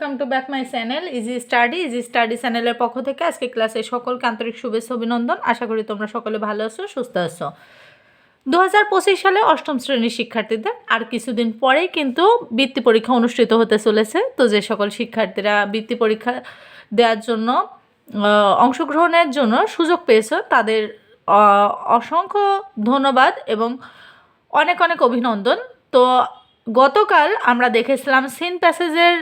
Welcome to back my channel easy study easy study চ্যানেলের পক্ষ থেকে আজকে ক্লাসে সকলকে আন্তরিক শুভেচ্ছা, অভিনন্দন। আশা করি তোমরা সকলে ভালো আছো, সুস্থ আছো। দু হাজার পঁচিশ সালে অষ্টম শ্রেণির শিক্ষার্থীদের আর কিছুদিন পরেই কিন্তু বৃত্তি পরীক্ষা অনুষ্ঠিত হতে চলেছে। তো যে সকল শিক্ষার্থীরা বৃত্তি পরীক্ষা দেওয়ার জন্য অংশগ্রহণের জন্য সুযোগ পেয়েছ, তাদের অসংখ্য ধন্যবাদ এবং অনেক অনেক অভিনন্দন। তো গতকাল আমরা দেখেছিলাম সিন প্যাসেজের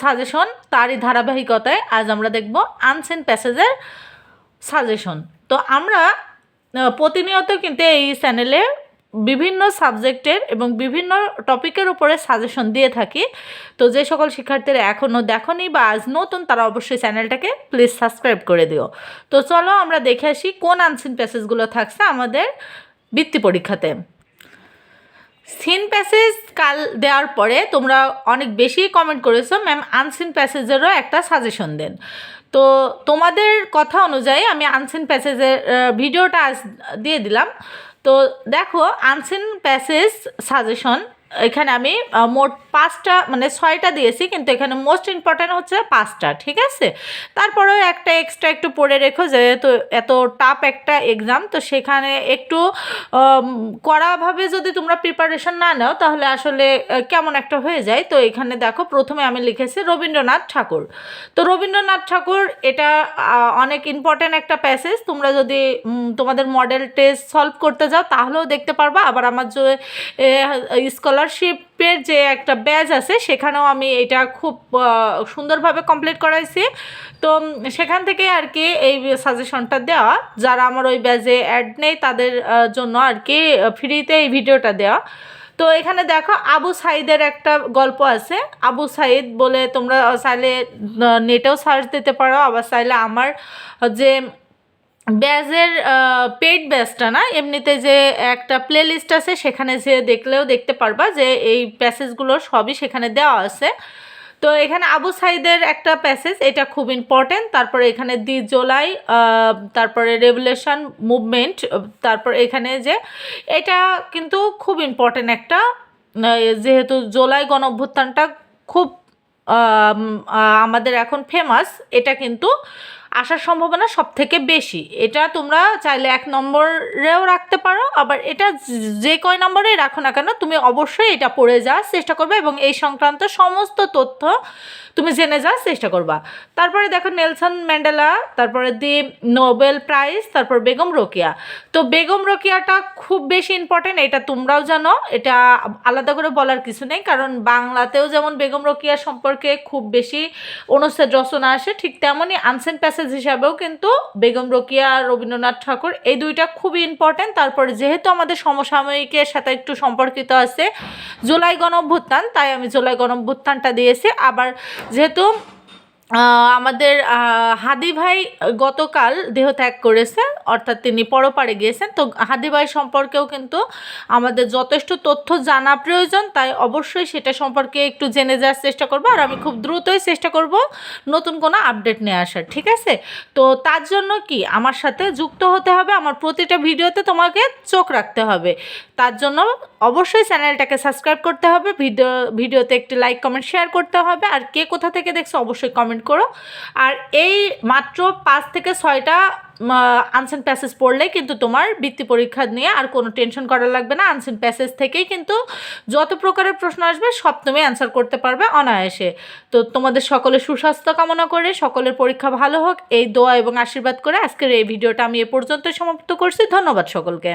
সাজেশন তারই ধারাবাহিকতায় আজ আমরা দেখব আনসিন প্যাসেজের সাজেশন তো আমরা প্রতিনিয়ত কিন্তু এই চ্যানেলে বিভিন্ন সাবজেক্টের এবং বিভিন্ন টপিকের উপরে সাজেশন দিয়ে থাকি। তো যে সকল শিক্ষার্থীরা এখনও দেখনি বা আজ নতুন, তারা অবশ্যই চ্যানেলটাকে প্লিজ সাবস্ক্রাইব করে দিও। তো চলো আমরা দেখে আসি কোন আনসিন প্যাসেজগুলো থাকছে আমাদের বৃত্তি পরীক্ষাতে। সিন প্যাসেজ কাল দেওয়ার পরে তোমরা অনেক বেশি কমেন্ট করেছ ম্যাম আনসিন প্যাসেজেরও একটা সাজেশন দেন। তো তোমাদের কথা অনুযায়ী আমি আনসিন প্যাসেজের ভিডিওটা দিয়ে দিলাম। তো দেখো আনসিন প্যাসেজ সাজেশন এখানে আমি মোট পাঁচটা মানে ছয়টা দিয়েছি, কিন্তু এখানে মোস্ট ইম্পর্ট্যান্ট হচ্ছে পাঁচটা, ঠিক আছে? তারপরেও একটা এক্সট্রা একটু পড়ে রেখো, যেহেতু এত টাফ একটা এক্সাম তো সেখানে একটু কড়াভাবে যদি তোমরা প্রিপারেশন না নাও, তাহলে আসলে কেমন একটা হয়ে যায়? তো এখানে দেখো, প্রথমে আমি লিখেছি রবীন্দ্রনাথ ঠাকুর। তো রবীন্দ্রনাথ ঠাকুর, এটা অনেক ইম্পর্ট্যান্ট একটা প্যাসেজ তোমরা যদি তোমাদের মডেল টেস্ট সলভ করতে যাও, তাহলেও দেখতে পারবা। আবার আমার যে স্কলারশিপের যে একটা ব্যাচ আছে, সেখানেও আমি এটা খুব সুন্দরভাবে কমপ্লিট করাইছি। তো সেখান থেকে আর কি এই সাজেশনটা দেওয়া, যারা আমার ওই ব্যাচে অ্যাড নেই, তাদের জন্য আর কি ফ্রিতে এই ভিডিওটা দেওয়া। তো, এখানে দেখো আবু সাইদের একটা গল্প আছে। আবু সাইদ বলে তোমরা চাইলে নেটেও সার্চ দিতে পারো, আবার চাইলে আমার যে ব্যাজের পেড ব্যাজটা না, এমনিতে যে একটা প্লে লিস্ট আছে, সেখানে যে দেখলেও দেখতে পারবা যে এই প্যাসেজগুলো সবই সেখানে দেওয়া আছে। তো এখানে আবু সাইদের একটা প্যাসেজ এটা খুব ইম্পর্টেন্ট তারপরে এখানে দি জোলাই তারপরে রেভুলেশন মুভমেন্ট তারপর এখানে যে এটা কিন্তু খুব ইম্পর্টেন্ট একটা যেহেতু জোলাই গণ অভ্যুত্থানটা খুব আমাদের এখন ফেমাস এটা কিন্তু আসার সম্ভাবনা সব থেকে বেশি। এটা তোমরা চাইলে এক নম্বরেও রাখতে পারো, আবার এটা যে- কয় নম্বরেই রাখো না কেন, তুমি অবশ্যই এটা পড়ে যাওয়ার চেষ্টা করবে এবং এই সংক্রান্ত সমস্ত তথ্য তুমি জেনে যাওয়ার চেষ্টা করবা। তারপরে দেখো নেলসন ম্যান্ডেলা, তারপরে দি নোবেল প্রাইজ, তারপর বেগম রোকিয়া। তো বেগম রোকিয়াটা খুব বেশি ইম্পর্টেন্ট এটা তোমরাও জানো, এটা আলাদা করে বলার কিছু নেই, কারণ বাংলাতেও যেমন বেগম রোকিয়া সম্পর্কে খুব বেশি অনুচ্ছেদ রচনা আসে, ঠিক তেমনই আনসেন প্যাসেজ হিসাবেও কিন্তু বেগম রোকিয়া রবীন্দ্রনাথ ঠাকুর এই দুইটা খুবই ইম্পর্টেন্ট তারপরে যেহেতু আমাদের সমসাময়িকের সাথে একটু সম্পর্কিত আছে, জুলাই গণভ্যুত্থান তাই আমি জুলাই গণভ্যুত্থানটা দিয়েছি। আবার যেহেতু আমাদের হাদি ভাই গতকাল দেহত্যাগ করেছে, অর্থাৎ তিনি পরপারে গিয়েছেন। তো হাদি ভাই সম্পর্কেও কিন্তু আমাদের যথেষ্ট তথ্য জানা প্রয়োজন, তাই অবশ্যই সেটা সম্পর্কে একটু জেনে যাওয়ার চেষ্টা করব। আর আমি খুব দ্রুতই চেষ্টা করব নতুন কোনো আপডেট নিয়ে আসার, ঠিক আছে? তো তার জন্য কি, আমার সাথে যুক্ত হতে হবে, আমার প্রতিটা ভিডিওতে তোমাকে চোখ রাখতে হবে। তার জন্য অবশ্যই চ্যানেলটাকে সাবস্ক্রাইব করতে হবে, ভিডিও, ভিডিওতে একটি লাইক, কমেন্ট, শেয়ার করতে হবে। আর কে কোথা থেকে দেখছ, অবশ্যই কমেন্ট করো। আর এই মাত্র পাঁচ থেকে ছয়টা আনসেন প্যাসেজ পড়লে কিন্তু তোমার বৃত্তি পরীক্ষা নিয়ে আর কোনো টেনশন করা লাগবে না। আনসেন প্যাসেজ থেকেই কিন্তু যত প্রকারের প্রশ্ন আসবে, সব তুমি অ্যান্সার করতে পারবে অনায়াসে। তো তোমাদের সকলের সুস্বাস্থ্য কামনা করে, সকলের পরীক্ষা ভালো হোক। এই দোয়া এবং আশীর্বাদ করে আজকের এই ভিডিওটা আমি এ পর্যন্ত সমাপ্ত করছি। ধন্যবাদ সকলকে।